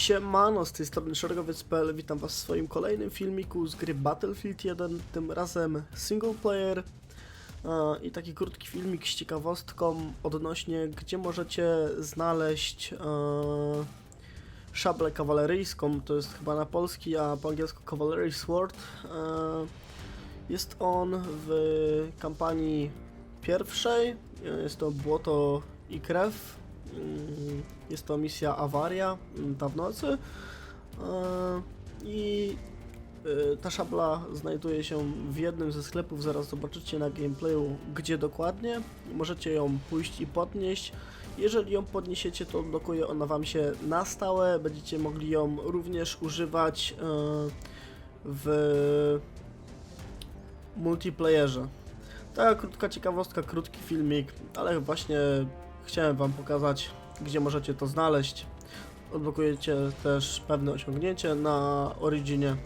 Siemano, z tej strony Szeregowiec.pl, witam was w swoim kolejnym filmiku z gry Battlefield 1, tym razem single player. I taki krótki filmik z ciekawostką odnośnie gdzie możecie znaleźć e, szablę kawaleryjską, to jest chyba na polski, a po angielsku Cavalry Sword. E, jest on w kampanii pierwszej, e, jest to Błoto i Krew, Mm, Jest to misja Awaria, mm, ta w nocy. E, I e, ta szabla znajduje się w jednym ze sklepów, zaraz zobaczycie na gameplayu, gdzie dokładnie. Możecie ją pójść i podnieść. Jeżeli ją podniesiecie, to blokuje ona Wam się na stałe. Będziecie mogli ją również używać e, w multiplayerze. Taka krótka ciekawostka, krótki filmik, ale właśnie chciałem Wam pokazać, gdzie możecie to znaleźć. Odblokujecie też pewne osiągnięcie na Originie,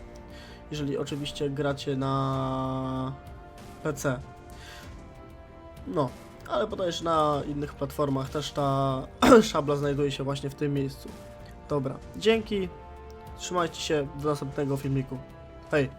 jeżeli oczywiście gracie na PC. No, ale podajesz na innych platformach też ta szabla znajduje się właśnie w tym miejscu. Dobra, dzięki, trzymajcie się, do następnego filmiku. Hej!